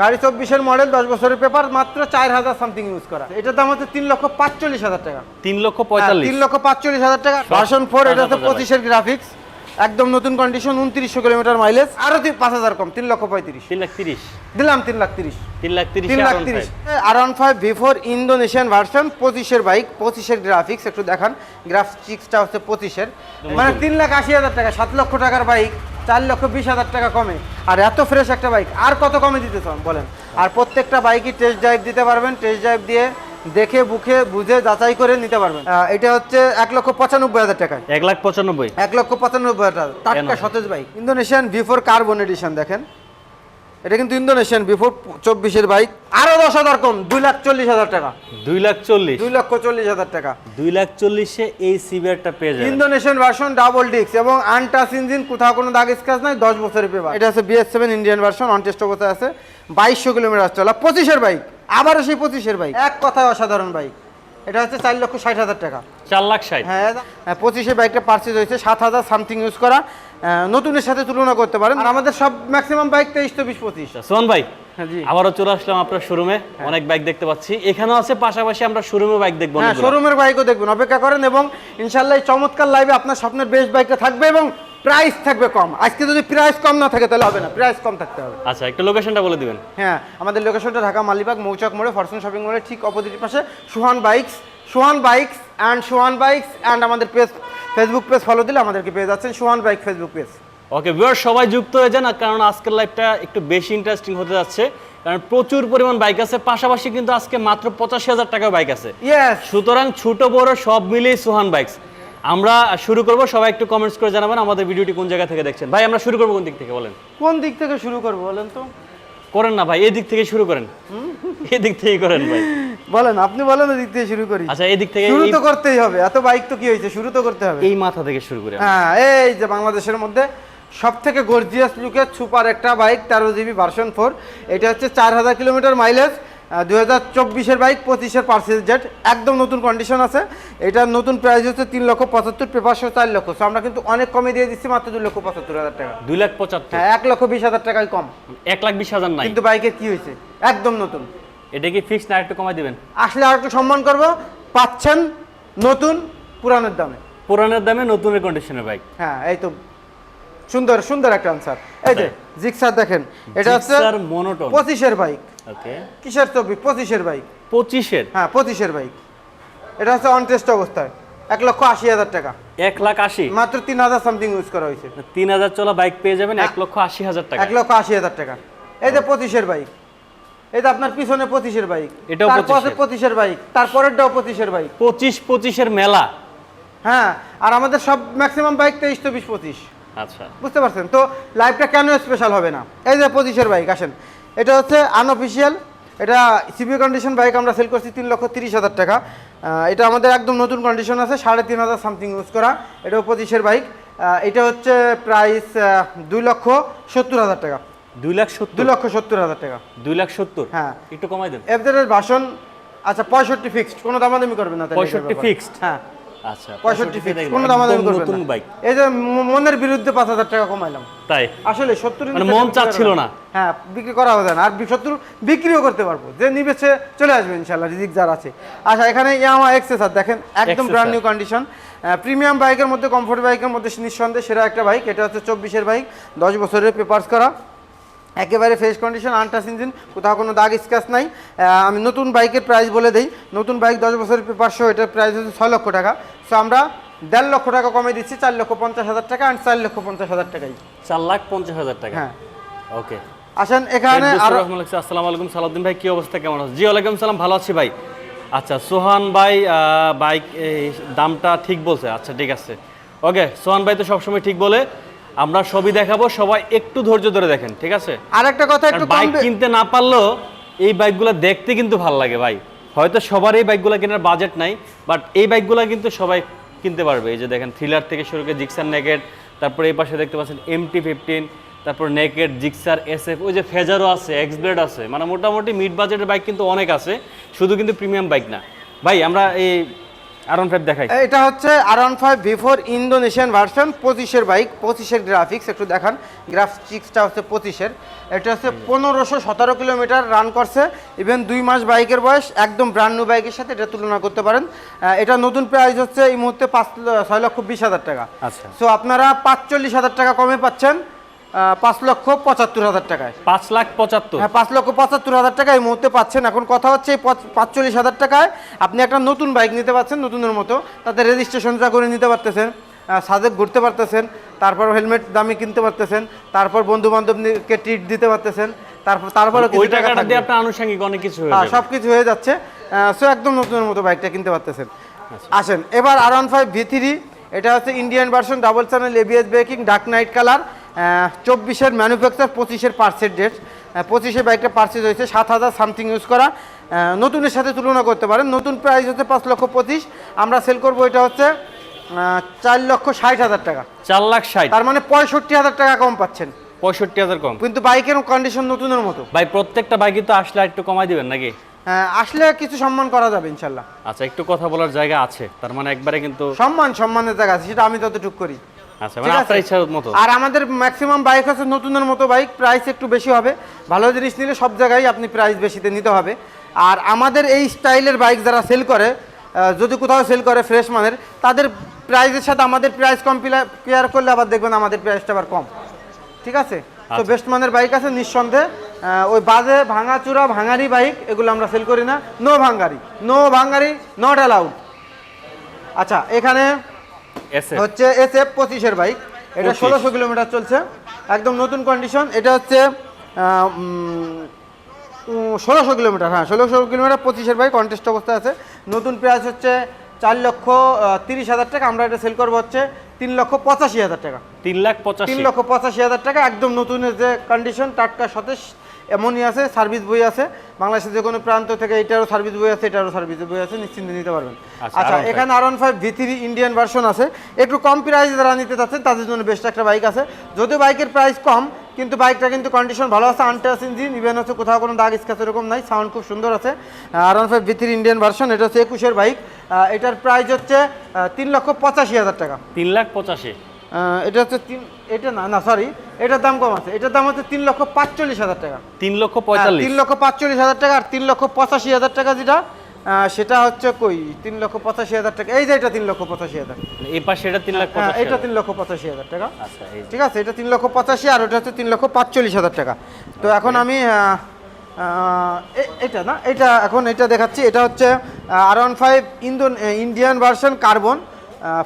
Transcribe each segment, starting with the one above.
গাড়ি চব্বিশের মডেল দশ বছরের পেপার মাত্র চার হাজার সামথিং ইউজ করা। এটার দাম হচ্ছে তিন লক্ষ পাঁচচল্লিশ হাজার টাকা। তিন লক্ষ হ্যাঁ, পঁয়তাল্লিশ তিন লক্ষ পাঁচচল্লিশ হাজার টাকা। ভার্সন ফোর এটা হচ্ছে পঁচিশের গ্রাফিক্স একদম নতুন কন্ডিশন উনত্রিশশো কিলোমিটার মাইলেজ আরও পাঁচ হাজার কম তিন লক্ষ পঁয়ত্রিশ। তিন লাখ তিরিশ। দিলাম তিন লাখ তিরিশ। তিন লাখ তিরিশ তিন লাখ তিরিশ। R one five V four Indonesian version পঁচিশের বাইক পঁচিশের গ্রাফিক্স একটু দেখান। গ্রাফিক্সটা হচ্ছে পঁচিশের। মানে তিন লাখ আশি হাজার টাকা সাত লক্ষ টাকার বাইক চার লক্ষ বিশ হাজার টাকা কমে। আর এত ফ্রেশ একটা বাইক আর কত কমে দিতে চান? বলেন। আর প্রত্যেকটা বাইকই টেস্ট ড্রাইভ দিতে পারবেন টেস্ট ড্রাইভ দিয়ে দেখে বুকে বুঝে যাচাই করে নিতে পারবেন। এটা হচ্ছে এক লক্ষ পঁচানব্বই হাজার টাকা এক লাখ পঁচানব্বই। এক লক্ষ পঁচানব্বই হাজার টাটকা সতেজ bike Indonesian V four carbon edition দেখেন। এটা কিন্তু ইন্দোনেশিয়ান বিফোর চব্বিশের বাইক। আরও দশ হাজার কম দুই লাখ চল্লিশ হাজার টাকা। দুই লাখ চল্লিশ? দুই লক্ষ চল্লিশ হাজার টাকা। দুই লাখ চল্লিশে এই সিবিআরটা পেয়ে যাবেন। ইন্দোনেশিয়ান ভার্সন ডাবল ডিস্ক এবং আনটাচ ইঞ্জিন কোথাও কোনো দাগ স্ক্র্যাচ নাই দশ বছরের পেপার এটা আছে BS seven Indian version on test অবস্থায় আছে বাইশশো কিলোমিটার চলা পঁচিশের বাইক আবারও সেই পঁচিশের বাইক এক কথায় অসাধারণ বাইক এটা হচ্ছে চার লক্ষ ষাট হাজার টাকা। চার লাখ ষাট। হ্যাঁ পঁচিশে বাইকটা পারচেজ হয়েছে সাত হাজার সামথিং ইউজ করা। নতুনের সাথে তুলনা করতে পারেন। আর আমাদের সব ম্যাক্সিমাম বাইক তেইশ তো বিশ পঁচিশ। সোহান ভাই হ্যাঁ আবারও চলে আসলাম আপনার শোরুমে অনেক বাইক দেখতে পাচ্ছি। এখানেও আছে পাশাপাশি আমরা শোরুমে বাইক দেখব হ্যাঁ শোরুমের বাইকও দেখবেন অপেক্ষা করেন এবং ইনশাল্লাহ এই চমৎকার লাইভে আপনার স্বপ্নের বেস্ট বাইকটা থাকবে এবং প্রাইস থাকবে কম। আজকে যদি প্রাইস কম না থাকে তাহলে হবে না প্রাইস কম থাকতে হবে। আচ্ছা একটু লোকেশনটা বলে দিবেন। হ্যাঁ আমাদের লোকেশনটা ঢাকা মালিবাগ মৌচক মোড়ে ফরচুন শপিং মোড়ে ঠিক অপোজিট পাশে Suhan bikes Suhan bikes and Sohan bikes and আমাদের পেজ ফেসবুক পেজ ফলো দিলে আমাদেরকে পেয়ে যাচ্ছেন Sohan bike Facebook page okay viewer সবাই যুক্ত হয়ে যান কারণ আজকের লাইভটা একটু বেশি ইন্টারেস্টিং হতে যাচ্ছে। কারণ প্রচুর পরিমাণ বাইক আছে পাশাপাশি কিন্তু আজকে মাত্র পঁচাশি হাজার টাকার বাইক আছে। সুতরাং ছোট বড় সব মিলিয়ে সোহান বাইকস আমরা শুরু করব সবাই একটু কমেন্টস করে জানাবেন আমাদের ভিডিওটি কোন জায়গা থেকে দেখছেন। ভাই আমরা শুরু করব কোন দিক থেকে বলেন। কোন দিক থেকে শুরু করব বলেন তো। করেন না ভাই এই দিক থেকে শুরু করেন। এই দিক থেকেই করেন ভাই। বলেন আপনি বলেন দিক থেকে শুরু করি। আচ্ছা এই দিক থেকে শুরু তো করতেই হবে এত বাইক তো কি হয়েছে? শুরু তো করতে হবে। এই মাথা থেকে শুরু করে হ্যাঁ এই যে বাংলাদেশের মধ্যে সব থেকে গর্জিয়াস লুকের সুপার একটা বাইক তেরো জিবি ভার্সন ফোর এটা হচ্ছে চার হাজার কিলোমিটার মাইলেজ দুই হাজার চব্বিশের বাইক পঁচিশের পার্সেল জেট একদম নতুন কন্ডিশন আছে। এটার নতুন প্রাইস হচ্ছে তিন লক্ষ পঁচাত্তর পেপারশো চার লক্ষ। সো আমরা কিন্তু অনেক কমে দিয়ে দিচ্ছি মাত্র দুই লক্ষ পঁচাত্তর হাজার টাকা। দুই লাখ পঁচাত্তর। হ্যাঁ এক লক্ষ বিশ হাজার টাকায় কম। এক লাখ বিশ হাজার নাই। কিন্তু বাইকের কি হয়েছে? একদম নতুন। এটা কি ফিক্স না একটু কমাই দিবেন? আসলে আর একটু সম্মান করব। পাচ্ছেন নতুন পুরানোর দামে। পুরানের দামে নতুনের কন্ডিশনের বাইক হ্যাঁ এই তো সুন্দর সুন্দর একটা আনসার এই যে জিক্সার দেখেন এটা হচ্ছে monoton। পঁচিশের বাইক ওকে কিসের ছবি পঁচিশের বাইক পঁচিশের? হ্যাঁ পঁচিশের বাইক এটা হচ্ছে অন টেস্ট অবস্থায়। এক লক্ষ আশি হাজার টাকা। এক লাখ আশি? মাত্র তিন হাজার সামথিং ইউজ করা হয়েছে। তিন হাজার চলা বাইক পেয়ে যাবেন এক লক্ষ আশি হাজার টাকা। এক লক্ষ আশি হাজার টাকা। এই যে পঁচিশের বাইক যে আপনার পিছনে পঁচিশের বাইক এটাও তারপরে 25 পঁচিশের। বাইক তারপরেরটাও পঁচিশের বাইক পঁচিশ পঁচিশের মেলা। হ্যাঁ আর আমাদের সব ম্যাক্সিমাম বাইক তেইশ তো বিশ পঁচিশ। আচ্ছা। বুঝতে পারছেন? তো লাইভটা কেন স্পেশাল হবে না? এই যে পঁচিশের বাইক আসেন। এটা হচ্ছে আনঅফিসিয়াল এটা সিবি কন্ডিশন বাইক আমরা সেল করছি তিন লক্ষ তিরিশ হাজার টাকা। এটা আমাদের একদম নতুন কন্ডিশন আছে সাড়ে তিন হাজার সামথিং ইউজ করা। এটাও পঁচিশের বাইক এটা হচ্ছে প্রাইস দুই লক্ষ সত্তর হাজার টাকা। দুই লাখ সত্তর। দুই লক্ষ সত্তর হাজার টাকা। দুই লাখ সত্তর? হ্যাঁ। একটু কমাই দেন। এফজেডের ভাষণ আচ্ছা পঁয়ষট্টি ফিক্সড কোনো দামাদামি করবেন না তাহলে এটার 65 ব্যাপারে। fixed? হ্যাঁ। আচ্ছা পঁয়ষট্টি ফিক্সড কোনো দামাদামি করবেন নতুন বাইক এই যে মনের বিরুদ্ধে পাঁচ হাজার টাকা কমাইলাম। তাই? আসলে সত্তর মানে মন চাচ্ছিল না। হ্যাঁ বিক্রি করা হবে না। আর সত্তর বিক্রিও করতে পারব। যে নিবে সে চলে আসবে ইনশাল্লাহ রিজিক যার আছে। আচ্ছা এখানে ইয়ামা এক্সেসার দেখেন একদম ব্র্যান্ড নিউ কন্ডিশন প্রিমিয়াম বাইকের মধ্যে কমফোর্ট বাইকের মধ্যে নিঃসন্দেহে সেরা একটা বাইক এটা হচ্ছে চব্বিশের বাইক দশ বছরের পেপার্স করা। একেবারে ফ্রেশ কন্ডিশন আনটাস ইঞ্জিন কোথাও কোনো দাগ স্ক্র্যাচ নাই। আমি নতুন বাইকের প্রাইস বলে দিই। নতুন বাইক দশ বছরের সহ এটার প্রাইস হচ্ছে ছয় লক্ষ টাকা। সো আমরা দেড় লক্ষ টাকা কমে দিচ্ছি চার লক্ষ পঞ্চাশ হাজার টাকা অ্যান্ড চার লক্ষ পঞ্চাশ হাজার টাকাই। চার লাখ পঞ্চাশ হাজার টাকা? হ্যাঁ। ওকে আসেন এখানে আরও আসসালামু আলাইকুম সালাউদ্দিন ভাই কি অবস্থা কেমন আছে জি ওয়ালাইকুম সালাম ভালো আছি ভাই। আচ্ছা সোহান ভাই বাইক দামটা ঠিক বলছে। আচ্ছা ঠিক আছে। ওকে সোহান ভাই তো সবসময় ঠিক বলে। আমরা সবই দেখাবো সবাই একটু ধৈর্য ধরে দেখেন ঠিক আছে? আর একটা কথা একটু বাইক কিনতে না পারলেও এই বাইকগুলো দেখতে কিন্তু ভালো লাগে ভাই। হয়তো সবার এই বাইকগুলো কেনার বাজেট নাই বাট এই বাইকগুলো কিন্তু সবাই কিনতে পারবে। এই যে দেখেন থ্রিলার থেকে শুরু করে জিক্সার নেকেট তারপরে এই পাশে দেখতে পাচ্ছেন এমটি ফিফটিন তারপর নেকেট জিক্সার এসএফ ওই যে ফেজারও আছে এক্সব্লেড আছে। মানে মোটামুটি মিড বাজেটের বাইক কিন্তু অনেক আছে শুধু কিন্তু প্রিমিয়াম বাইক না। ভাই আমরা এই আর ওয়ান ফাইভ দেখাই। এটা হচ্ছে R one five V four Indonesian version পঁচিশের বাইক পঁচিশের গ্রাফিক্স একটু দেখান। গ্রাফিক্সটা হচ্ছে পঁচিশের। এটা হচ্ছে পনেরোশো সতেরো কিলোমিটার রান করছে। ইভেন দুই মাস বাইকের বয়স একদম ব্র্যান্ড নিউ বাইকের সাথে এটা তুলনা করতে পারেন। এটা নতুন প্রাইস হচ্ছে এই মুহূর্তে পাঁচ ছয় লক্ষ বিশ হাজার টাকা। আচ্ছা। সো আপনারা পাঁচচল্লিশ হাজার টাকা কমে পাচ্ছেন। পাঁচ লক্ষ পঁচাত্তর হাজার টাকায়। পাঁচ লাখ পঁচাত্তর। হ্যাঁ পাঁচ লক্ষ পঁচাত্তর হাজার টাকা এই মুহূর্তে পাচ্ছেন। এখন কথা হচ্ছে এই পাঁচচল্লিশ হাজার টাকায় আপনি একটা নতুন বাইক নিতে পারছেন নতুনের মতো। তাতে রেজিস্ট্রেশনটা করে নিতে পারতেছেন সাজেক ঘুরতে পারতেছেন তারপর হেলমেট দামি কিনতে পারতেছেন তারপর বন্ধু বান্ধবকে ট্রিট দিতে পারতেছেন তারপর তারপরে ওই টাকাটা দিয়ে আপনার আনুষঙ্গিক অনেক কিছু হয়ে হ্যাঁ সব কিছু হয়ে যাচ্ছে। সো একদম নতুনের মতো বাইকটা কিনতে পারতেছেন। আসেন এবার R one five V three এটা হচ্ছে Indian version double channel ABS braking dark knight colour চব্বিশের ম্যানুফ্যাকচার পঁচিশের পার্সের ডেট পঁচিশে বাইকটা পার্সেস হয়েছে সাত হাজার সামথিং ইউজ করা। নতুনের সাথে তুলনা করতে পারেন নতুন প্রাইস হচ্ছে পাঁচ লক্ষ পঁচিশ। আমরা সেল করব এটা হচ্ছে চার লক্ষ ষাট হাজার টাকা। চার লাখ ষাট। তার মানে পঁয়ষট্টি হাজার টাকা কম পাচ্ছেন। পঁয়ষট্টি হাজার কম। কিন্তু বাইকের কন্ডিশন নতুনের মতো। ভাই প্রত্যেকটা বাইকে তো আসলে একটু কমাই দিবেন নাকি? আসলে কিছু সম্মান করা যাবে ইনশাল্লাহ। আচ্ছা একটু কথা বলার জায়গা আছে তার মানে একবারে কিন্তু সম্মান সম্মানের জায়গা আছে সেটা আমি ততটুকু করি। আচ্ছা মানে আপনার ইচ্ছার মতো। আর আমাদের ম্যাক্সিমাম বাইক হচ্ছে নতুনের মতো বাইক প্রাইস একটু বেশি হবে। ভালো জিনিস নিলে সব জায়গায় আপনি প্রাইস বেশিতে নিতে হবে। আর আমাদের এই স্টাইলের বাইক যারা সেল করে যদি কোথাও সেল করে ফ্রেশ মানের তাদের প্রাইসের সাথে আমাদের প্রাইস কম্পেয়ার করলে আবার দেখবেন আমাদের প্রাইসটা আবার কম। ঠিক আছে? তো আচ্ছা। বেস্ট মানের বাইক আছে নিঃসন্দেহে। ওই বাজে ভাঙাচুরা ভাঙারি বাইক এগুলো আমরা সেল করি না। নো ভাঙ্গারি নো ভাঙ্গারি নট অ্যালাউড আচ্ছা এখানে হচ্ছে এস এফ পঁচিশের বাইক। এটা ষোলোশো কিলোমিটার চলছে। একদম নতুন কন্ডিশন এটা হচ্ছে ষোলোশো কিলোমিটার হ্যাঁ ষোলোশো কিলোমিটার পঁচিশের বাইক। কন্টেস্ট অবস্থায় আছে। নতুন প্রাইস হচ্ছে চার লক্ষ তিরিশ হাজার টাকা। আমরা এটা সেল করব হচ্ছে তিন লক্ষ পঁচাশি হাজার টাকা। তিন লাখ পঁচাশি। তিন লক্ষ পঁচাশি হাজার টাকা। একদম নতুন যে কন্ডিশন টাটকা সতেজ এমনই আছে সার্ভিস বই আছে। বাংলাদেশের যে কোনো প্রান্ত থেকে এটারও সার্ভিস বই আছে এটারও সার্ভিস বই আছে নিশ্চিন্তে নিতে পারবেন। আচ্ছা, আচ্ছা R15 এখানে R one five V three Indian version আছে। একটু কম প্রাইসে যারা নিতে চাচ্ছেন তাদের জন্য বেস্ট একটা বাইক আছে। যদিও বাইকের প্রাইস কম কিন্তু বাইকটা কিন্তু কন্ডিশন ভালো আছে আনটাস ইঞ্জিন ইভেন হচ্ছে কোথাও কোনো দাগ স্ক্যাচ এরকম নাই সাউন্ড খুব সুন্দর আছে। R one five V three Indian version এটা হচ্ছে একুশের বাইক এটার প্রাইস হচ্ছে তিন লক্ষ পঁচাশি হাজার টাকা। তিন লাখ পঁচাশি। এটা হচ্ছে তিন এটা না না সরি এটার দাম কম আছে। এটার দাম হচ্ছে তিন লক্ষ পাঁচচল্লিশ হাজার টাকা। তিন লক্ষ হ্যাঁ, পঁয়তাল্লিশ তিন লক্ষ পাঁচচল্লিশ হাজার টাকা আর তিন লক্ষ পঁচাশি হাজার টাকা যেটা সেটা হচ্ছে কই? তিন লক্ষ পঁচাশি হাজার টাকা। এই যে এটা তিন লক্ষ পঁচাশি হাজার। এই পাশে এটা তিন লাখ হ্যাঁ এটা তিন লক্ষ পঁচাশি হাজার টাকা। আচ্ছা ঠিক আছে এটা তিন লক্ষ পঁচাশি আর ওটা হচ্ছে তিন লক্ষ পাঁচচল্লিশ হাজার টাকা। তো এখন আমি এটা না এটা এখন এটা দেখাচ্ছি। এটা হচ্ছে R one five Indo Indian version carbon.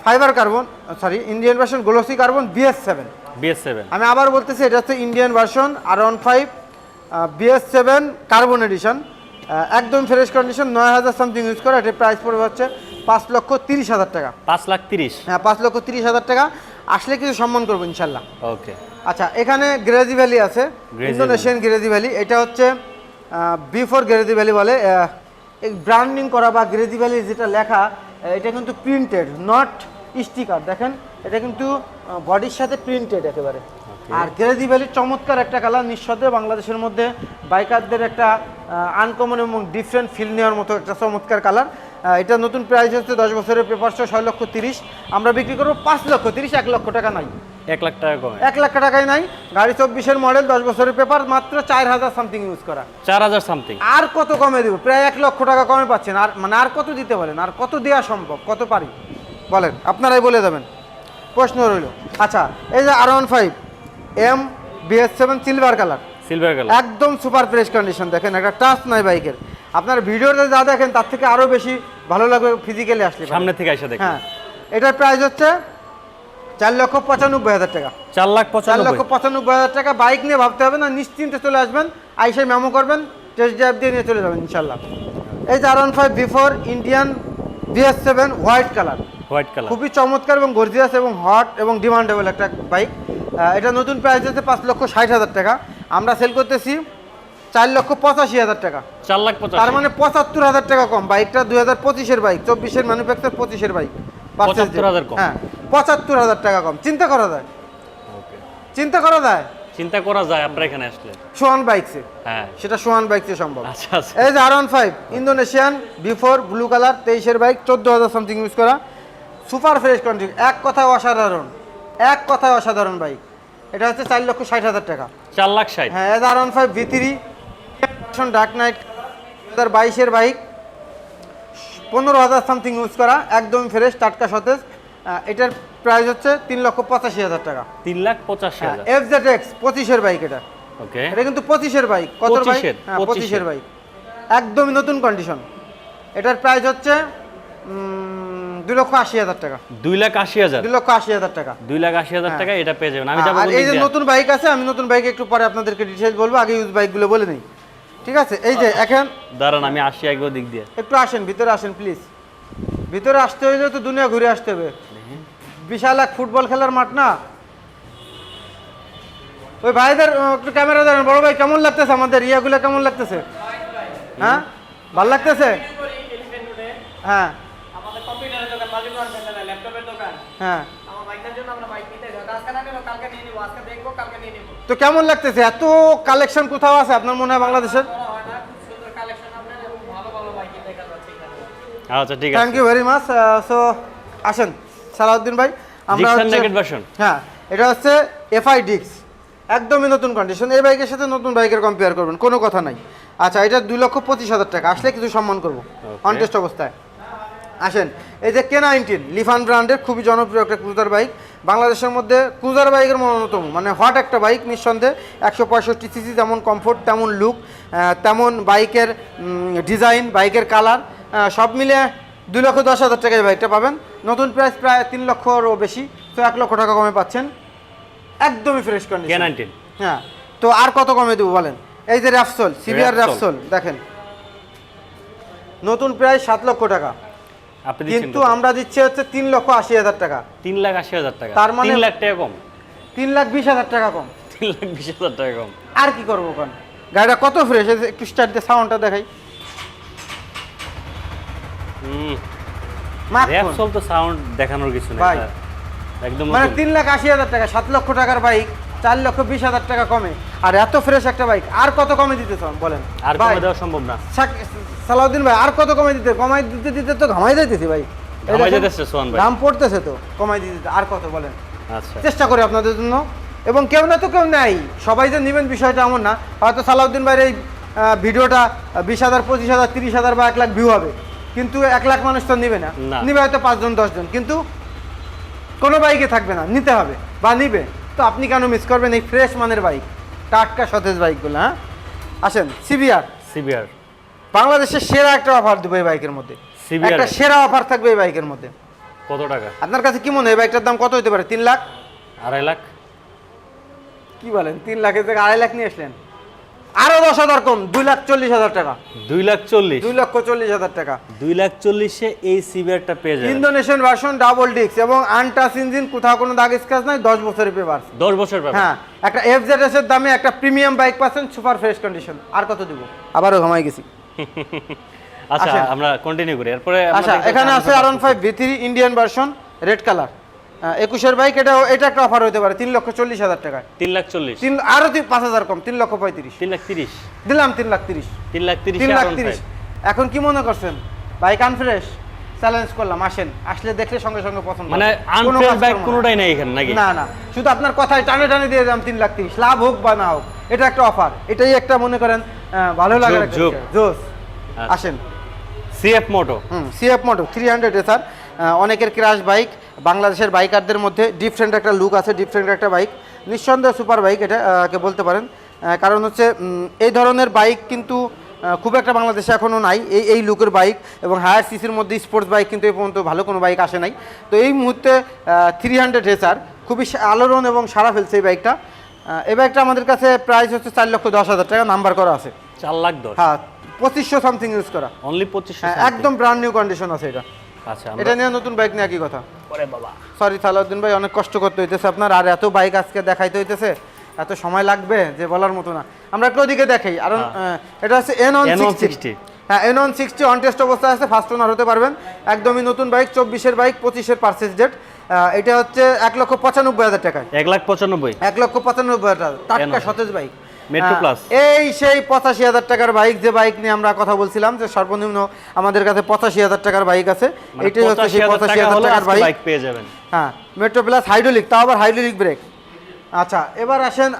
Fibre carbon sorry Indian version glossy carbon BS seven BS seven আমি আবার বলতেছি এটা হচ্ছে Indian version R one five BS seven carbon edition একদম ফ্রেশ কন্ডিশন নয় হাজার সামথিং ইউজ করে এটার প্রাইস পড়বে হচ্ছে পাঁচ লক্ষ তিরিশ হাজার টাকা। পাঁচ লাখ তিরিশ। হ্যাঁ পাঁচ লক্ষ তিরিশ হাজার টাকা। আসলে কিছু সম্মান করব ইনশাল্লাহ। ওকে আচ্ছা এখানে গ্রেজি ভ্যালি আছে ইন্দোনেশিয়ান গ্রেজি ভ্যালি এটা হচ্ছে বিফোর গ্রেজি ভ্যালি বলে ব্র্যান্ডিং করা বা গ্রেজি ভ্যালি যেটা লেখা এটা কিন্তু প্রিন্টেড নট স্টিকার দেখেন? এটা কিন্তু বডির সাথে প্রিন্টেড একেবারে। আর গ্রেজি ভ্যালির চমৎকার একটা কালার নিঃসন্দেহে বাংলাদেশের মধ্যে বাইকারদের একটা আনকমন এবং ডিফারেন্ট ফিল নেওয়ার মতো একটা চমৎকার কালার এটা নতুন প্রাইস হচ্ছে দশ বছরের পেপার ছয় লক্ষ তিরিশ। আমরা বিক্রি করব পাঁচ লক্ষ তিরিশ এক লক্ষ টাকা নাই। এক লাখ টাকা কমে এক লাখ টাকায় নাই গাড়ি চব্বিশের মডেল দশ বছরের পেপার মাত্র চার হাজার সামথিং ইউজ করা। চার হাজার সামথিং আর কত কমে দিব? প্রায় এক লক্ষ টাকা কমে পাচ্ছেন। আর মানে আর কত দিতে বলেন আর কত দেওয়া সম্ভব? কত পারি? বলেন আপনারাই বলে দেবেন। প্রশ্ন রইল। আচ্ছা এই যে R one five M BS seven silver colour silver colour একদম সুপার ফ্রেশ কন্ডিশন দেখেন একটা টাচ নাই বাইকের। আপনার ভিডিওতে যা দেখেন তার থেকে আরও বেশি ভালো লাগবে ফিজিক্যালি আসলে। সামনে থেকে এসে দেখেন। হ্যাঁ এটার প্রাইস হচ্ছে চার লক্ষ পঁচানব্বই হাজার টাকা। চার লাখ চার লক্ষ পঁচানব্বই। হাজার টাকা বাইক নিয়ে ভাবতে হবে না নিশ্চিন্তে চলে আসবেন আইসে মেমো করবেন টেস্ট ড্রাইভ দিয়ে নিয়ে চলে যাবেন ইনশাল্লাহ এই R one five V four Indian BS seven white colour white colour খুবই চমৎকার এবং গর্জিয়াস এবং হট এবং ডিমান্ডেবল একটা বাইক এটা নতুন প্রাইস হচ্ছে পাঁচ লক্ষ ষাট হাজার টাকা। আমরা সেল করতেছি চার লক্ষ পঁচাশি হাজার টাকা। চার লাখ তার মানে পঁচাত্তর হাজার টাকা কম। বাইকটা দুই হাজার পঁচিশের বাইক চব্বিশের ম্যানুফ্যাকচার পঁচিশের বাইক 75,000 কম। হ্যাঁ। পঁচাত্তর হাজার টাকা কম। চিন্তা করা যায়। চিন্তা করা যায়? চিন্তা করা যায় আপনার এখানে আসলে। সোহান বাইকসে হ্যাঁ। সেটা সোহান বাইকসে সম্ভব। আচ্ছা আচ্ছা। এই যে R one five Indonesian V four blue colour তেইশের বাইক চোদ্দ হাজার সামথিং ইউজ করা। সুপার ফ্রেশ কন্ডিশন এক কথায় অসাধারণ। এক কথায় অসাধারণ বাইক। এটা হচ্ছে চার লক্ষ ষাট হাজার টাকা। চার লাখ ষাট। হ্যাঁ age R one five V three dark knight দু হাজার বাইশের বাইক পনেরো হাজার সামথিং ইউজ করা। একদম ফ্রেশ টাটকা সতেজ। এটার প্রাইস হচ্ছে তিন লক্ষ পঁচাশি হাজার টাকা। তিন লাখ পঁচাশি হাজার। এফ জেড এক্স পঁচিশের বাইক এটা। ওকে এটা কিন্তু পঁচিশের বাইক কত বাইক হ্যাঁ 25 পঁচিশের বাইক একদমই নতুন কন্ডিশন এটার প্রাইস হচ্ছে দুই লক্ষ আশি হাজার টাকা। দুই লাখ আশি হাজার? দুই লক্ষ আশি হাজার টাকা। দুই লাখ আশি হাজার টাকা এটা পেয়ে যাবেন। আমি যাব এই যে নতুন বাইক আছে আমি নতুন বাইক একটু পরে আপনাদেরকে ডিটেলস বলব আগে ইউজ বাইকগুলো বলে নেই। ঠিক আছে? এই যে এখন দাঁড়ান আমি আসি একবার দিক দিয়ে। একটু আসেন ভিতরে আসেন প্লিজ ভিতরে আসতে হইলে তো দুনিয়া ঘুরে আসতে হবে। বিশাল এক ফুটবল খেলার মাঠ না? ওই ভাইদের একটু ক্যামেরা দেন বড় ভাই কেমন লাগতেছে আমাদের? ইয়াগুলো কেমন লাগতেছে? হ্যাঁ? ভালো লাগতেছে? হ্যাঁ। হ্যাঁ। আমার বাইকের জন্য আমরা বাইক নিতে যাই আজকে না নিলো কালকে নিয়ে নিবো আজকে দেখব কালকে নিয়ে নিবো। তো কেমন লাগতেছে? এত কালেকশন কোথাও আছে আপনার মনে হয় বাংলাদেশের? বড় না খুব সুন্দর কালেকশন আপনার এবং ভালো ভালো বাইক দেখা যাচ্ছে এখানে। আচ্ছা ঠিক আছে। Thank you very much so আসেন। সালাউদ্দিন ভাই আমরা হ্যাঁ এটা হচ্ছে এফআই ডিক্স একদমই নতুন কন্ডিশন এই বাইকের সাথে নতুন বাইকের কম্পেয়ার করবেন কোনো কথা নাই। আচ্ছা এটা দুই লক্ষ পঁচিশ হাজার টাকা। আসলে কিছু সম্মান করব অনটেস্ট অবস্থায়। আসেন এই যে কে নাইনটিন লিফান ব্র্যান্ডের খুবই জনপ্রিয় একটা ক্রুজার বাইক বাংলাদেশের মধ্যে ক্রুজার বাইকের অন্যতম মানে হট একটা বাইক নিঃসন্দেহে। একশো পঁয়ষট্টি সিসি যেমন কমফোর্ট তেমন লুক তেমন বাইকের ডিজাইন বাইকের কালার সব মিলে দুই লক্ষ দশ হাজার টাকায় বাইকটা পাবেন। নতুন প্রাইস প্রায় তিন লক্ষরও বেশি তো এক লক্ষ টাকা কমে পাচ্ছেন। একদমই ফ্রেশ কন্ডিশন হ্যাঁ তো আর কত কমে দেবো বলেন? এই যে র্যাপসোল সিভিআর Repsol। র্যাপসোল দেখেন। নতুন প্রায় সাত লক্ষ টাকা। কিন্তু আমরা দিচ্ছি হচ্ছে তিন লক্ষ আশি হাজার টাকা। তিন লাখ আশি হাজার টাকা। তার মানে- লাখ টাকা কম। তিন লাখ বিশ হাজার টাকা কম। তিন লাখ বিশ হাজার টাকা কম। আর কি করব কোন গাড়িটা কত ফ্রেশ একটু স্টার্ট দিয়ে সাউন্ডটা দেখাই। র্যাপসল তো সাউন্ড দেখানোর কিছু। একদম মানে তিন লাখ আশি হাজার টাকা সাত লক্ষ টাকার বাইক চার লক্ষ বিশ হাজার টাকা কমে। আর এত ফ্রেশ একটা বাইক আর কত কমে দিতে বলেন? আর কমে দেওয়া সম্ভব না। সালাউদ্দিন ভাই আর কত কমে দিতে কমাই দিতে দিতে তো ঘামাই যাইতেছি ভাই। দাম পড়তেছে তো কমাই দিতে দিতে। আর কত বলেন? আচ্ছা। চেষ্টা করি আপনাদের জন্য। এবং কেউ না তো কেউ নেই। সবাই যে নেবেন বিষয়টা এমন না। হয়তো সালাউদ্দিন ভাইয়ের এই ভিডিওটা বিশ হাজার পঁচিশ হাজার তিরিশ হাজার বা এক লাখ ভিউ হবে। কিন্তু এক লাখ মানুষ তো নিবে না। নিবে হয়তো পাঁচজন দশজন কিন্তু কোনো বাইকে থাকবে না নিতে হবে বা নিবে। তো আপনি কেন মিস করবেন এই ফ্রেশ মানের বাইক টাটকা সতেজ বাইকগুলো হ্যাঁ? আসেন সিবিআর সিবিআর বাংলাদেশের সেরা একটা অফার দেবো এই বাইকের মধ্যে। একটা সেরা অফার থাকবে এই বাইকের মধ্যে। কত টাকা? আপনার কাছে কি মনে হয় বাইকটার দাম কত হতে পারে? তিন লাখ? আড়াই লাখ? কি বলেন তিন লাখের থেকে আড়াই লাখ নিয়ে আসলেন? আরও দশ হাজার কম দুই লাখ চল্লিশ হাজার টাকা। দুই লাখ চল্লিশ? দুই লক্ষ চল্লিশ হাজার টাকা। দুই লাখ চল্লিশে এই সিবিআরটা পেয়ে যাবেন। ইন্দোনেশিয়ান ভার্সন ডাবল ডিস্ক এবং আনটাচ ইঞ্জিন কোথাও কোনো দাগ স্ক্র্যাচ নাই দশ বছরের পেপার দশ বছর হ্যাঁ একটা এফ জেড এস এর দামে একটা প্রিমিয়াম বাইক পাচ্ছেন সুপার ফ্রেশ কন্ডিশন আর কত দিব? আবারও ঘামাই গেছি। আচ্ছা আমরা কন্টিনিউ করি। এরপরে আচ্ছা এখানে আছে R one five V three Indian version red colour একুশের বাইক এটা এটা একটা অফার হতে পারে তিন লক্ষ চল্লিশ হাজার টাকায়। তিন লাখ চল্লিশ। তিন আরও পাঁচ হাজার কম তিন লক্ষ পঁয়ত্রিশ। তিন লাখ তিরিশ। দিলাম তিন লাখ তিরিশ। তিন লাখ তিরিশ তিন লাখ তিরিশ। এখন কি মনে করছেন? বাইক আনফ্রেশ চ্যালেঞ্জ করলাম আসেন। আসলে দেখলে সঙ্গে সঙ্গে পছন্দ মানে আনফ্রেশ বাইক। কোনোটাই নাই এখানে নাকি? না না। শুধু আপনার কথায় টানে টানে দিয়ে দিলাম তিন লাখ তিরিশ। লাভ হোক বা না হোক এটা একটা অফার এটাই একটা মনে করেন ভালো লাগে। জোস। আচ্ছা। আসেন। CF moto hmm CF moto three hundred S R অনেকের ক্রাশ বাইক বাংলাদেশের বাইকারদের মধ্যে ডিফারেন্ট একটা লুক আছে ডিফারেন্ট একটা বাইক নিঃসন্দেহে সুপার বাইক এটা কে বলতে পারেন। কারণ হচ্ছে এই ধরনের বাইক কিন্তু খুব একটা বাংলাদেশে এখনও নাই। এই এই লুকের বাইক এবং হায়ার সিসির মধ্যে স্পোর্টস বাইক কিন্তু এই পর্যন্ত ভালো কোনো বাইক আসে নাই। তো এই মুহূর্তে থ্রি হান্ড্রেড এসার খুবই আলোড়ন এবং সারা ফেলছে এই বাইকটা এই বাইকটা আমাদের কাছে প্রাইস হচ্ছে চার লক্ষ দশ হাজার টাকা নাম্বার করা আছে। চার লাখ দশ? হ্যাঁ পঁচিশশো সামথিং ইউজ করা। অনলি পঁচিশশো হ্যাঁ একদম ব্র্যান্ড নিউ কন্ডিশন আছে এটা। আচ্ছা এটা নিয়ে নতুন বাইক নিয়ে একই কথা? ওরে বাবা। সরি সালাউদ্দিন ভাই অনেক কষ্ট করতে হইতেছে আপনার আর এত বাইক আজকে দেখাইতে হইতেছে এত সময় লাগবে যে বলার মতো না। আমরা একটু ওদিকে দেখাই আর এটা হচ্ছে এন N160 সিক্সটি হ্যাঁ N one sixty on test অবস্থায় আছে ফার্স্ট ওনার হতে পারবেন। একদমই নতুন বাইক চব্বিশের বাইক পঁচিশের পার্সেস ডেট এটা হচ্ছে এক লক্ষ পঁচানব্বই হাজার টাকায়। এক লাখ পঁচানব্বই। এক লক্ষ পঁচানব্বই হাজার টাটকা সতেজ বাইক। Metro আহ, Plus। এই সেই পঁচাশি হাজার টাকার বাইক যে বাইক নিয়ে আমরা কথা বলছিলাম যে সর্বনিম্ন আমাদের কাছে পঁচাশি হাজার টাকার বাইক আছে। মানে এটাই হচ্ছে সেই পঁচাশি হাজার টাকার বাইক। পেয়ে যাবেন। হ্যাঁ মেট্রো প্লাস হাইড্রোলিক তাও আবার হাইড্রোলিক ব্রেক আচ্ছা এবার আসেন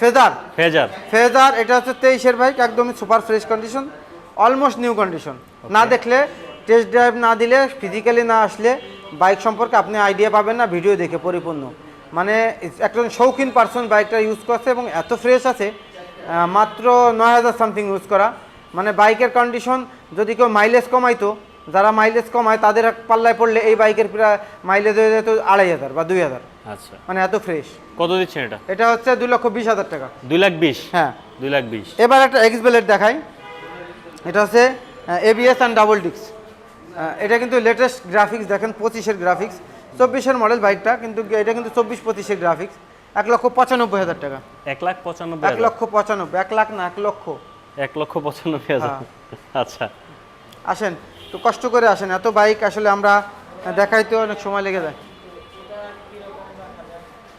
ফেজার ফেজার ফেজার এটা হচ্ছে তেইশের বাইক একদমই super fresh condition almost new condition না দেখলে টেস্ট ড্রাইভ না দিলে ফিজিক্যালি না আসলে বাইক সম্পর্কে আপনি আইডিয়া পাবেন না ভিডিও দেখে পরিপূর্ণ। মানে একজন শৌখিন পার্সন বাইকটা ইউজ করছে এবং এত ফ্রেশ আছে মাত্র নয় হাজার সামথিং ইউজ করা। মানে বাইকের কন্ডিশন যদি কেউ মাইলেজ কমাইতো যারা মাইলেজ কমায় তাদের পাল্লায় পড়লে এই বাইকের প্রায় মাইলেজ হয়ে যেত আড়াই হাজার বা দুই হাজার। আচ্ছা। মানে এত ফ্রেশ কত দিচ্ছেন এটা? এটা হচ্ছে দুই লক্ষ বিশ হাজার টাকা। দুই লাখ বিশ? হ্যাঁ। দুই লাখ বিশ। এবার একটা এক্স বেলেট দেখাই। এটা হচ্ছে এবিএস অ্যান্ড ডাবল ডিক্স এটা কিন্তু লেটেস্ট গ্রাফিক্স দেখেন পঁচিশের গ্রাফিক্স চব্বিশের মডেল বাইকটা কিন্তু এটা কিন্তু চব্বিশ পঁচিশের গ্রাফিক্স এক লক্ষ পঁচানব্বই হাজার টাকা। এক লাখ পঁচানব্বই এক লক্ষ পঁচানব্বই এক লাখ না এক লক্ষ। এক লক্ষ পঁচানব্বই হাজার। হ্যাঁ। আচ্ছা। আসেন তো কষ্ট করে আসেন। এত বাইক আসলে আমরা দেখাইতে অনেক সময় লেগে যায়।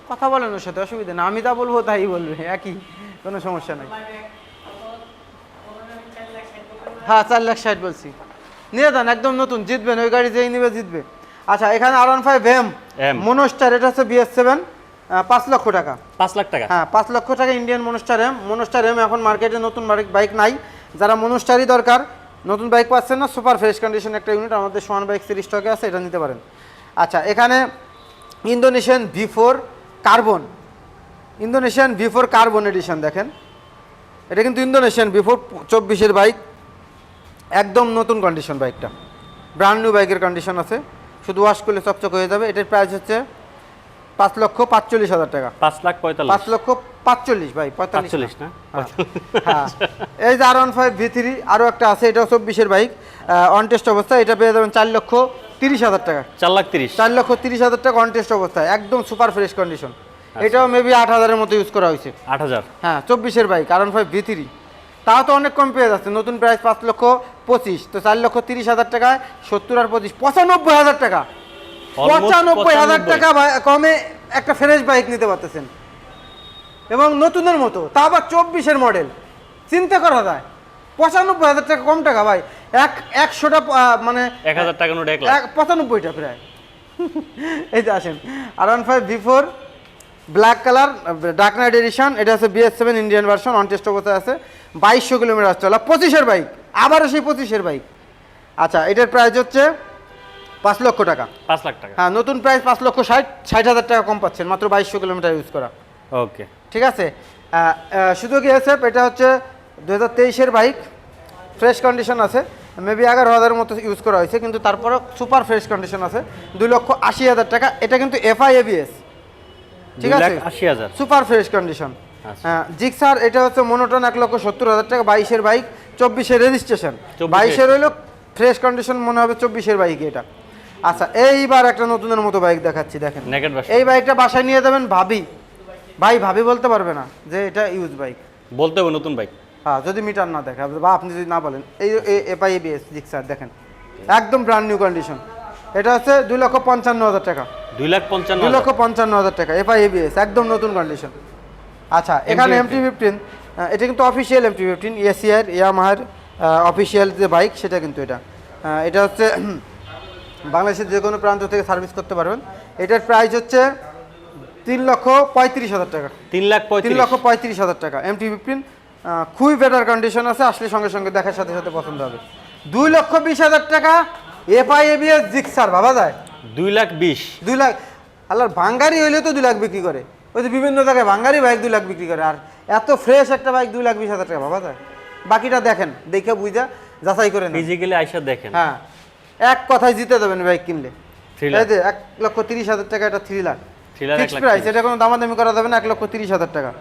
কথা বলেন ওর সাথে অসুবিধা না আমি তা বলব তাই বলবে একই। কোনো সমস্যা নাই। হ্যাঁ চার লাখ ষাট বলছি। নিয়ে যান একদম নতুন। জিতবেন ওই গাড়ি যেই নিবে জিতবে। আচ্ছা এখানে R one five M. Monster এটা হচ্ছে বিএস সেভেন পাঁচ লক্ষ টাকা। পাঁচ লাখ টাকা? হ্যাঁ পাঁচ লক্ষ টাকা Indian Monster M Monster M এখন মার্কেটে নতুন বাইক নাই। যারা মনোস্টারই দরকার নতুন বাইক পাচ্ছেন না সুপার ফ্রেশ কন্ডিশন একটা ইউনিট আমাদের সোয়ান বাইক সিরিজ স্টকে আছে এটা নিতে পারেন। আচ্ছা এখানে Indonesian V four carbon Indonesian V four carbon edition দেখেন। এটা কিন্তু ইন্দোনেশিয়ান ভি ফোর চব্বিশের বাইক একদম নতুন কন্ডিশন বাইকটা ব্র্যান্ড নিউ বাইকের কন্ডিশন আছে। শুধু ওয়াশ করলে চকচক হয়ে যাবে। এটার প্রাইস হচ্ছে পাঁচ লক্ষ পাঁচচল্লিশ হাজার টাকা। পাঁচ লাখ পঁয়তাল্লিশ। পাঁচ লক্ষ পাঁচচল্লিশ ভাই পঁয়তাল্লিশ না? হ্যাঁ। এই যে R one five V three আরও একটা আছে এটাও চব্বিশের বাইক অন টেস্ট অবস্থায় এটা পেয়ে যাবেন চার লক্ষ তিরিশ হাজার টাকা। চার লাখ তিরিশ। চার লক্ষ তিরিশ হাজার টাকা অন টেস্ট অবস্থায় একদম সুপার ফ্রেশ কন্ডিশন। এটাও মেবি আট হাজারের মতো ইউজ করা হয়েছে। আট হাজার। হ্যাঁ চব্বিশের bike R one five V three তাও তো অনেক কম পেয়ে যাচ্ছে নতুন প্রাইস পাঁচ লক্ষ পঁচিশ তো চার লক্ষ তিরিশ হাজার টাকায় সত্তর আর পঁচিশ পঁচানব্বই হাজার টাকা। পঁচানব্বই হাজার টাকা কমে একটা ফ্রেশ বাইক নিতে পারতেছেন। এবং নতুনের মতো তা আবার চব্বিশের মডেল চিন্তা করা যায়। পঁচানব্বই হাজার টাকা কম টাকা ভাই। এক একশোটা মানে এক হাজার টাকা নোট এক পঁচানব্বইটা প্রায়। এই যে আসেন। R one five V four black colour dark knight edition এটা হচ্ছে BS seven Indian version on test অবস্থায় আছে বাইশশো কিলোমিটার চলা পঁচিশের বাইক আবারও সেই পঁচিশের বাইক আচ্ছা এটার প্রাইস হচ্ছে পাঁচ লক্ষ টাকা। পাঁচ লাখ টাকা। হ্যাঁ নতুন প্রাইস পাঁচ লক্ষ ষাট ষাট হাজার টাকা কম পাচ্ছেন মাত্র বাইশশো কিলোমিটার ইউজ করা। ওকে ঠিক আছে? শুধু কি আছে? এটা হচ্ছে দু হাজার তেইশের বাইক ফ্রেশ কন্ডিশন আছে। মেবি এগারো হাজারের মতো ইউজ করা হয়েছে কিন্তু তারপরেও সুপার ফ্রেশ কন্ডিশন আছে। দুই লক্ষ আশি হাজার টাকা। এটা কিন্তু এফআই এবিএস ঠিক আছে সুপার ফ্রেশ কন্ডিশন আচ্ছা। জিক্সার এটা হচ্ছে মনোটন এক লক্ষ সত্তর হাজার টাকা বাইশের বাইক চব্বিশের রেজিস্ট্রেশন 24 বাইশের হইল ফ্রেশ কন্ডিশন মনে হবে চব্বিশের বাইক এটা আচ্ছা এইবার একটা নতুনের মতো বাইক দেখাচ্ছি দেখেন এই বাইকটা বাসায় নিয়ে যাবেন ভাবি ভাই ভাবি বলতে পারবে না যে এটা ইউজ বাইক বলতে হবে নতুন বাইক হ্যাঁ যদি মিটার না দেখে বা আপনি যদি না বলেন এই এপাই জিক্সার দেখেন একদম ব্র্যান্ড নিউ কন্ডিশন এটা হচ্ছে দুই লক্ষ পঞ্চান্ন হাজার টাকা। দুই লাখ পঞ্চান্ন দুই লক্ষ পঞ্চান্ন হাজার টাকা এফআই এবিএস একদম নতুন কন্ডিশন আচ্ছা এখানে এমটি ফিফটিন এটা কিন্তু অফিসিয়াল এমটি ফিফটিন এসিআর ইয়ামাহার অফিসিয়াল যে বাইক সেটা কিন্তু এটা। এটা হচ্ছে বাংলাদেশের যে কোনো প্রান্ত থেকে সার্ভিস করতে পারবেন। এটার প্রাইস হচ্ছে তিন লক্ষ পঁয়ত্রিশ হাজার টাকা। তিন লাখ তিন লক্ষ পঁয়ত্রিশ হাজার টাকা। এমটি ফিফটিন খুবই বেটার কন্ডিশন আছে আসলে সঙ্গে সঙ্গে দেখার সাথে সাথে পছন্দ হবে। দুই লক্ষ বিশ হাজার টাকা এফআই এবিএস জিক্সার ভাবা যায়? দুই লাখ বিশ। দুই লাখ? আল্লাহর ভাঙ্গারি হইলে তো দুই লাখ বিক্রি করে। ওই যে বিভিন্ন জায়গায় ভাঙ্গারি বাইক দুই লাখ বিক্রি করে। আর এত ফ্রেশ একটা বাইক দুই লাখ বিশ হাজার টাকা ভাবা যায়? বাকিটা দেখেন দেখে বুঝা যাচাই করে ফিজিক্যালি আইসা দেখেন। হ্যাঁ। এক কথায় জিতে দেবেন বাইক কিনলে। এক লক্ষ তিরিশ হাজার টাকা এটা থ্রি লাখ লাখ প্রাইস এটা কোনো দামাদামি করা যাবে না এক লক্ষ তিরিশ হাজার টাকা।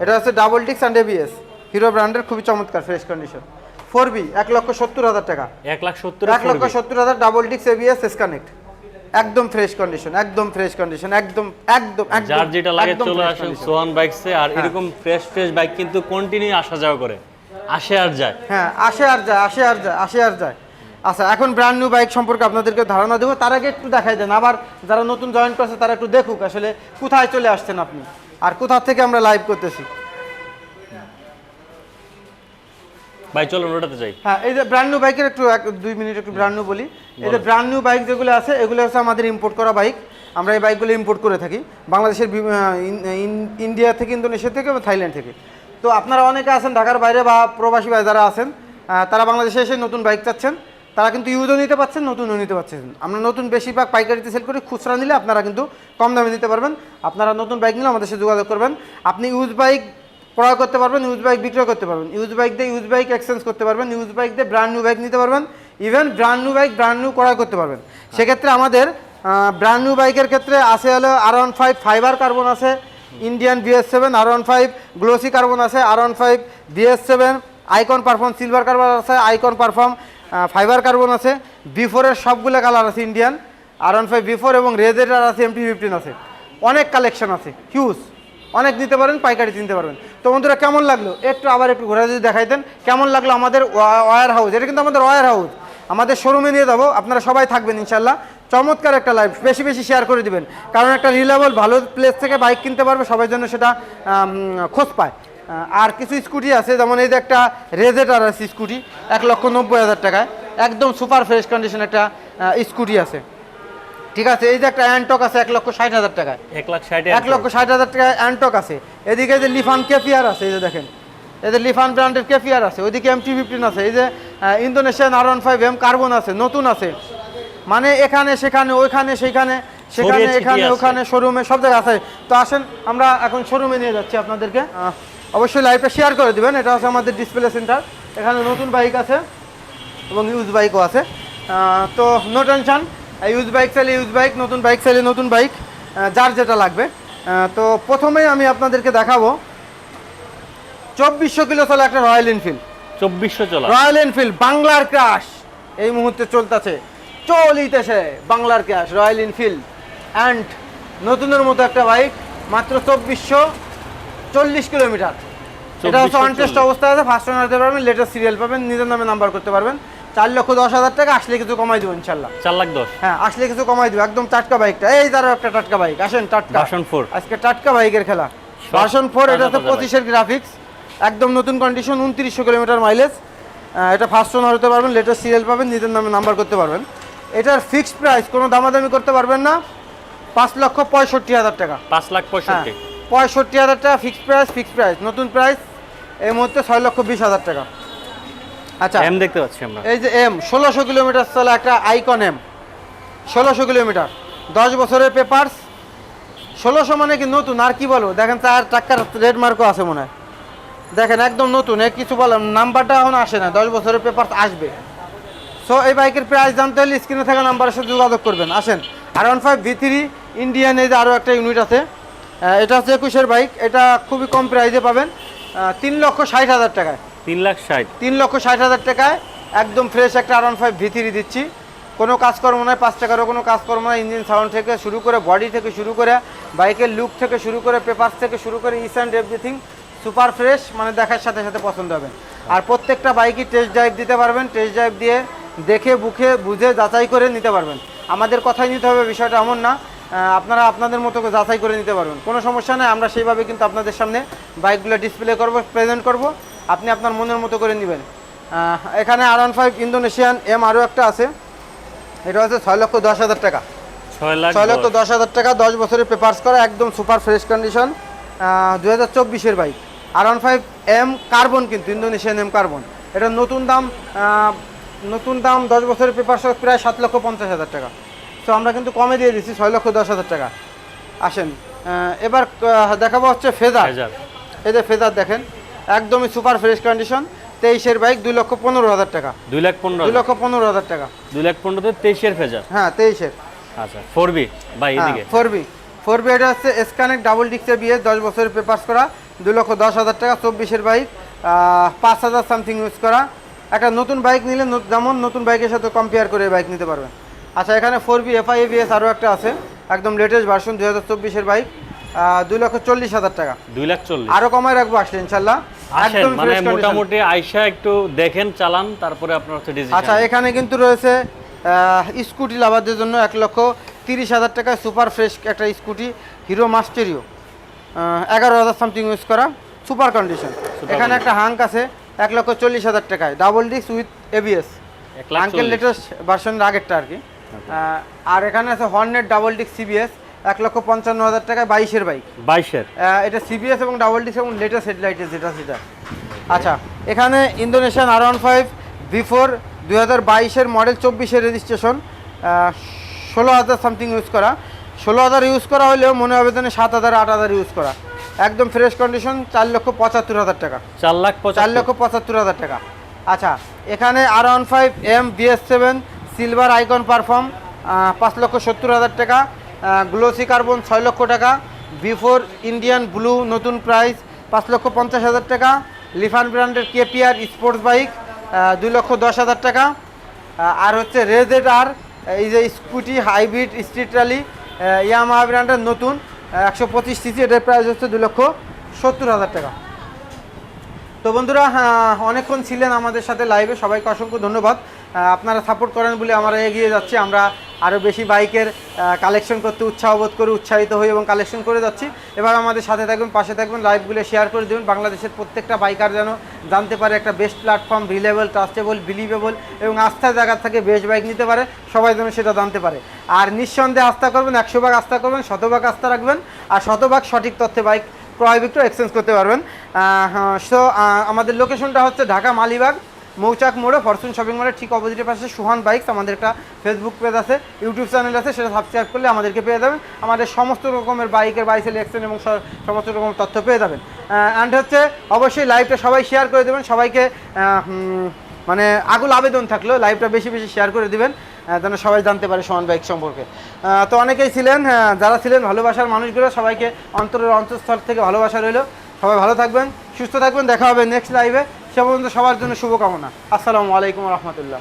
এটা হচ্ছে ডাবল ডিক্স অ্যান্ড এবিএস হিরো ব্র্যান্ডের খুবই চমৎকার ফ্রেশ কন্ডিশন ফোর বি এক লক্ষ সত্তর হাজার টাকা। এক লাখ সত্তর এক লক্ষ সত্তর হাজার ডাবল ডিক্স এবিএস এস কানেক্ট একদম ফ্রেশ কন্ডিশন একদম ফ্রেশ কন্ডিশন একদম একদম যার যেটা লাগে চলে আসুন। সোহান বাইকসে আর হ্যাঁ। এরকম ফ্রেশ ফ্রেশ বাইক কিন্তু কন্টিনিউ আসা যাওয়া করে। আসে আর যায়। হ্যাঁ আসে আর যায় আসে আর যায় আসে আর যায়। আচ্ছা এখন ব্র্যান্ড নিউ বাইক সম্পর্কে আপনাদেরকে ধারণা দেবো তার আগে একটু দেখাই দেন। আবার যারা নতুন জয়েন করছে তারা একটু দেখুক আসলে কোথায় চলে আসছেন আপনি আর কোথা থেকে আমরা লাইভ করতেছি। ভাই চলুন ওটাতে যাই। হ্যাঁ এই যে ব্র্যান্ড নিউ বাইকের একটু এক দুই মিনিট একটু ব্র্যান্ড নিউ বলি। এই যে ব্র্যান্ড নিউ বাইক যেগুলো আছে এগুলো হচ্ছে আমাদের ইম্পোর্ট করা বাইক আমরা এই বাইকগুলো ইম্পোর্ট করে থাকি। বাংলাদেশের ইন্ডিয়া থেকে ইন্দোনেশিয়া থেকে এবং থাইল্যান্ড থেকে। তো আপনারা অনেকে আছেন ঢাকার বাইরে বা প্রবাসী ভাই যারা আছেন তারা বাংলাদেশে এসে নতুন বাইক চাচ্ছেন। তারা কিন্তু ইউজও নিতে পারছেন নতুনও নিতে পারছেন আমরা নতুন বেশিরভাগ পাইকারিতে সেল করি খুচরা নিলে আপনারা কিন্তু কম দামে নিতে পারবেন। আপনারা নতুন বাইক নিলে আমাদের সাথে যোগাযোগ করবেন। আপনি ইউজ বাইক ক্রয় করতে পারবেন ইউজ বাইক বিক্রয় করতে পারবেন। ইউজ বাইক দিয়ে ইউজ বাইক এক্সচেঞ্জ করতে পারবেন ইউজ বাইক দিয়ে ব্র্যান্ড নিউ বাইক নিতে পারবেন even brand new bike brand new ক্রয় করতে পারবেন। সেক্ষেত্রে আমাদের ব্র্যান্ড নিউ বাইকের ক্ষেত্রে আছে হলো R one five fibre carbon আছে Indian BS seven R one five glossy carbon আছে R one five BS seven icon perform silver carbon আছে আইকন পারফর্ম ফাইবার কার্বন আছে বিফোরের সবগুলো কালার আছে Indian R one five V four এবং রেজেটার আছে এমটি ফিফটিন আছে। অনেক কালেকশন আছে হিউজ অনেক নিতে পারেন পাইকারি নিতে পারবেন। তো বন্ধুরা, কেমন লাগল? একটু আবার একটু ঘোরা যদি দেখাইতেন কেমন লাগল আমাদের ওয়ার হাউস? এটা কিন্তু আমাদের ওয়ার হাউস। আমাদের শোরুমে নিয়ে যাব, আপনারা সবাই থাকবেন ইনশাল্লাহ চমৎকার একটা লাইফ বেশি বেশি শেয়ার করে দিবেন। কারণ একটা রিলেবল ভালো প্লেস থেকে বাইক কিনতে পারবে সবার জন্য সেটা খোঁজ পায়। আর কিছু স্কুটি আছে, যেমন এই যে একটা রেজেটার আছে স্কুটি এক লক্ষ নব্বই হাজার টাকায়। একদম সুপার ফ্রেশ কন্ডিশন একটা স্কুটি আছে। ঠিক আছে এই যে একটা অ্যান্টক আছে এক লক্ষ ষাট হাজার টাকায়। এক লাখ ষাট এক লক্ষ ষাট হাজার টাকা অ্যান্টক আছে। এদিকে যে লিফান কেফিয়ার আছে এই যে দেখেন। এই যে লিফান ব্র্যান্ডের কেফিয়ার আছে ওইদিকে এম টি ফিফটিন আছে এই যে Indonesian R one five M carbon আছে নতুন আছে। মানে এখানে সেখানে ওইখানে সেইখানে সেখানে এখানে ওখানে শোরুমে সব জায়গায় আছে। তো আসেন আমরা এখন শোরুমে নিয়ে যাচ্ছি আপনাদেরকে। অবশ্যই লাইভে শেয়ার করে দিবেন এটা হচ্ছে আমাদের ডিসপ্লে সেন্টার এখানে নতুন বাইক আছে এবং ইউজ বাইকও আছে। আহ, তো নো টেনশন ইউজ বাইক চাইলে ইউজ বাইক নতুন বাইক চাইলে নতুন বাইক যার যেটা লাগবে। তো প্রথমেই আমি আপনাদেরকে দেখাবো চব্বিশশো কিলো চলে একটা রয়্যাল এনফিল্ড চব্বিশশো চলা। রয়্যাল এনফিল্ড বাংলার ক্রাশ এই মুহূর্তে চলতেছে চলিতেছে বাংলার ক্রাশ রয়্যাল এনফিল্ড অ্যান্ড নতুনের মতো একটা বাইক মাত্র চব্বিশশো চল্লিশ কিলোমিটার। এটা হচ্ছে 2440 অনটেস্ট অবস্থায় আছে ফার্স্ট ওনার হতে পারবেন লেটেস্ট সিরিয়াল পাবেন নিজের নামে নাম্বার করতে পারবেন। চার লক্ষ দশ হাজার টাকা আসলে কিছু কমাই দেবো ইনশাল্লাহ। চার লাখ দশ? হ্যাঁ আসলে কিছু কমাই দেবো। একদম টাটকা বাইকটা এই তারও একটা টাটকা বাইক আসেন টাটকা। ভার্সন ফোর আজকে টাটকা বাইকের খেলা। ভার্সন ফোর এটা হচ্ছে পঁচিশের গ্রাফিক্স একদম নতুন কন্ডিশন উনত্রিশশো কিলোমিটার মাইলেজ এটা ফার্স্ট ওনার হতে পারবেন লেটেস্ট সিরিয়াল পাবেন নিজের নামে নাম্বার করতে পারবেন। এটার ফিক্সড প্রাইস কোনো দামাদামি করতে পারবেন না। পাঁচ লক্ষ পঁয়ষট্টি হাজার টাকা। পাঁচ লাখ হ্যাঁ পঁয়ষট্টি পঁয়ষট্টি হাজার টাকা ফিক্সড প্রাইস ফিক্সড প্রাইস নতুন প্রাইস এই মুহূর্তে ছয় লক্ষ বিশ হাজার টাকা। আচ্ছা এম দেখতে পাচ্ছি আমরা। এই যে এম ষোলোশো কিলোমিটার চলা একটা আইকন এম ষোলোশো কিলোমিটার দশ বছরের পেপারস ষোলোশো মানে কি নতুন? আর কি বলব? দেখেন চার টাকার রেড মার্কও আছে মনে হয়। দেখেন একদম নতুন এর কিছু বললাম নাম্বারটা এখন আসে না দশ বছরের পেপার আসবে। সো এই বাইকের প্রাইস জানতে হলে স্ক্রিনে থাকা নাম্বারের সাথে যোগাযোগ করবেন। আসেন R one five V three Indian এই যে আরও একটা ইউনিট আছে। এটা হচ্ছে একুশের বাইক এটা খুবই কম প্রাইসে পাবেন তিন লক্ষ ষাট হাজার টাকায়। তিন লাখ ষাট। তিন লক্ষ ষাট হাজার টাকায় একদম ফ্রেশ একটা আর ওয়ান ফাইভ ভিথিরি দিচ্ছি। কোনো কাজকর্ম নয়, পাঁচ টাকারও কোনো কাজকর্ম নয় ইঞ্জিন সাউন্ড থেকে শুরু করে বডি থেকে শুরু করে বাইকের লুক থেকে শুরু করে পেপার থেকে শুরু করে is and everything super fresh মানে দেখার সাথে সাথে পছন্দ হবে। আর প্রত্যেকটা বাইকই টেস্ট ড্রাইভ দিতে পারবেন টেস্ট ড্রাইভ দিয়ে দেখে বুখে বুঝে যাচাই করে নিতে পারবেন। আমাদের কথাই নিতে হবে, বিষয়টা এমন না। আপনারা আপনাদের মতো যাচাই করে নিতে পারবেন। কোনো সমস্যা নেই, আমরা সেইভাবে কিন্তু আপনাদের সামনে বাইকগুলো ডিসপ্লে করব প্রেজেন্ট করব। আপনি আপনার মনের মতো করে নেবেন। এখানে R one five Indonesian M আরও একটা আছে। এটা হচ্ছে ছয় লক্ষ দশ হাজার টাকা। ছয় লক্ষ দশ। হাজার টাকা দশ বছরের পেপার্স করা একদম সুপার ফ্রেশ কন্ডিশন দু হাজার চব্বিশের bike R one five M carbon কিন্তু ইন্দোনেশিয়ান এম কার্বন এটা নতুন দাম নতুন দাম দশ বছরের পেপার প্রায় সাত লক্ষ পঞ্চাশ হাজার টাকা। তো আমরা কিন্তু কমে দিয়ে দিচ্ছি ছয় লক্ষ দশ হাজার টাকা। আসেন এবার দেখাবো হচ্ছে এই যে ফেজার দেখেন একদমই সুপার ফ্রেশ কন্ডিশন তেইশের বাইক দুই লক্ষ পনেরো হাজার টাকা। দুই লাখ পনেরো দুই লক্ষ পনেরো হাজার টাকা। দুই লাখ পনেরোতে তেইশের ফেজার? হ্যাঁ তেইশের। আচ্ছা ফোর বি এদিকে? ফোর বি ফোর বি এটা হচ্ছে এসকানেক্ট ডাবল ডিক্সের বিয়ে দশ বছরের পেপার্স করা দুই লক্ষ দশ হাজার টাকা চব্বিশের বাইক পাঁচ হাজার সামথিং ইউজ করা। একটা নতুন বাইক নিলে যেমন নতুন বাইকের সাথে কম্পেয়ার করে বাইক নিতে পারবেন। আচ্ছা এখানে ফোর বি এফআই এবিএস আরও একটা আছে একদম লেটেস্ট ভার্সন দুই হাজার চব্বিশের বাইক দুই লক্ষ চল্লিশ হাজার টাকা। দুই লাখ চল্লিশ। আরও কমায় রাখব আসলে ইনশাল্লাহ। আসেন মানে মোটামুটি আইসা একটু দেখেন চালান তারপরে আপনার হচ্ছে ডিসিশন আচ্ছা এখানে কিন্তু রয়েছে স্কুটি লাভারদের জন্য এক লক্ষ তিরিশ হাজার টাকায় সুপার ফ্রেশ একটা স্কুটি হিরো মাস্টেরিও। এগারো হাজার সামথিং ইউজ করা সুপার কন্ডিশন এখানে একটা হাঙ্ক আছে এক লক্ষ চল্লিশ হাজার টাকায় double disc with ABS lakh latest ভার্সনের আগেরটা আর কি। আর এখানে আছে হর্নেট ডাবল ডিস্ক সিবিএস এক লক্ষ পঞ্চান্ন হাজার টাকায় বাইশের বাইক। বাইশের। এটা সিবিএস এবং ডাবল ডিস্ক এবং লেটেস্ট হেডলাইটের যেটা সেটা। আচ্ছা এখানে Indonesian R one five V four দুই হাজার বাইশের মডেল চব্বিশের রেজিস্ট্রেশন ষোলো হাজার সামথিং ইউজ করা। ষোলো হাজার ইউজ করা হলেও মনে হবে যেন সাত হাজার আট হাজার ইউজ করা। একদম ফ্রেশ কন্ডিশন চার লক্ষ পঁচাত্তর হাজার টাকা। চার লাখ চার লক্ষ পঁচাত্তর হাজার টাকা। আচ্ছা এখানে R one five M BS seven silver icon perform পাঁচ লক্ষ সত্তর হাজার টাকা। গ্লোসি কার্বন ছয় লক্ষ টাকা বিফোর ইন্ডিয়ান ব্লু নতুন প্রাইস পাঁচ লক্ষ পঞ্চাশ হাজার টাকা লিফান ব্র্যান্ডের কেপিআর স্পোর্টস বাইক দুই লক্ষ দশ হাজার টাকা। আর হচ্ছে রেজেড আর এই যে scooty hybrid street rally Yamaha ব্র্যান্ডের নতুন একশো পঁচিশ সিসি এটার প্রাইস হচ্ছে দুই লক্ষ সত্তর হাজার টাকা। তো বন্ধুরা হ্যাঁ, অনেকক্ষণ ছিলেন আমাদের সাথে লাইভে সবাইকে অসংখ্য ধন্যবাদ। আপনারা সাপোর্ট করেন বলে আমরা এগিয়ে যাচ্ছি। আমরা আরও বেশি বাইকের কালেকশন করতে উৎসাহ বোধ করে উৎসাহিত হই এবং কালেকশন করে যাচ্ছি। এবার আমাদের সাথে থাকবেন, পাশে থাকবেন লাইভগুলো শেয়ার করে দেবেন। বাংলাদেশের প্রত্যেকটা বাইকার যেন জানতে পারে একটা best platform reliable trustable believable এবং আস্থার জায়গা থেকে বেস্ট বাইক নিতে পারে, সবাই যেন সেটা জানতে পারে। আর নিঃসন্দেহে আস্থা করবেন একশো ভাগ আস্থা করবেন, শতভাগ আস্থা রাখবেন আর শতভাগ সঠিক তথ্যে বাইক ক্রয় বিক্রয় এক্সচেঞ্জ করতে পারবেন। সো আমাদের লোকেশনটা হচ্ছে ঢাকা মালিবাগ মৌচাক মোড়ে ফরচুন শপিং মলের ঠিক অপোজিটের পাশে সুহান বাইকস আমাদের একটা ফেসবুক পেজ আছে ইউটিউব চ্যানেল আছে, সেটা সাবস্ক্রাইব করলে আমাদেরকে পেয়ে যাবেন। আমাদের সমস্ত রকমের বাইকের বাই সিলেকশন এবং সমস্ত রকম তথ্য পেয়ে যাবেন। অ্যান্ড হচ্ছে অবশ্যই লাইভটা সবাই শেয়ার করে দেবেন, সবাইকে মানে আগুল আবেদন থাকল লাইভটা বেশি বেশি শেয়ার করে দিবেন যেন সবাই জানতে পারে সোহান বাইক সম্পর্কে। তো অনেকেই ছিলেন যারা ছিলেন ভালোবাসার মানুষগুলো, সবাইকে অন্তরের অন্তঃস্থল থেকে ভালোবাসা রইল। সবাই ভালো থাকবেন, সুস্থ থাকবেন, দেখা হবে নেক্সট লাইভে সে পর্যন্ত সবার জন্য শুভকামনা। আসসালামু আলাইকুম রহমতুল্লাহ।